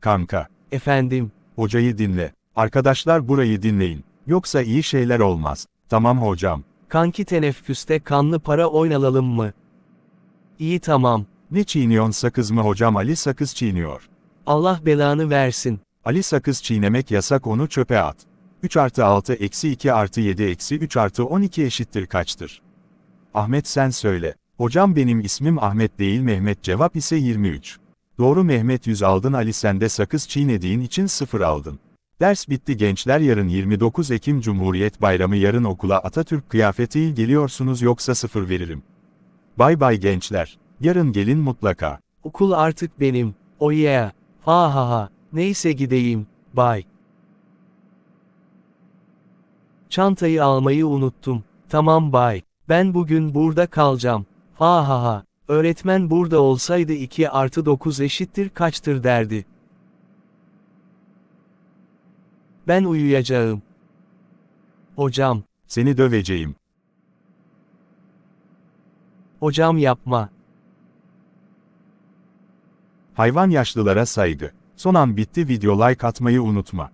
Kanka, Efendim, hocayı dinle. Arkadaşlar burayı dinleyin. Yoksa iyi şeyler olmaz. Tamam hocam. kanki teneffüste kanlı para oynayalım mı? İyi tamam. Ne çiğniyorsun sakız mı hocam Ali sakız çiğniyor. Allah belanı versin. Ali sakız çiğnemek yasak onu çöpe at. 3 artı 6 eksi 2 artı 7 eksi 3 artı 12 eşittir kaçtır? Ahmet sen söyle. Hocam benim ismim Ahmet değil Mehmet cevap ise 23. Doğru Mehmet 100 aldın Ali sen sakız çiğnediğin için 0 aldın. Ders bitti gençler yarın 29 Ekim Cumhuriyet Bayramı yarın okula Atatürk kıyafetiyle geliyorsunuz yoksa 0 veririm. Bay bay gençler. Yarın gelin mutlaka. Okul artık benim. Oh yeah. Ha ha ha. Neyse gideyim. Bye. Çantayı almayı unuttum. Tamam bye. Ben bugün burada kalacağım. Ha ha ha. Öğretmen burada olsaydı 2 artı 9 eşittir kaçtır derdi. Ben uyuyacağım. Hocam, Seni döveceğim. hocam yapma. Hayvan yaşlılara saygı. Son an bitti video like atmayı unutma.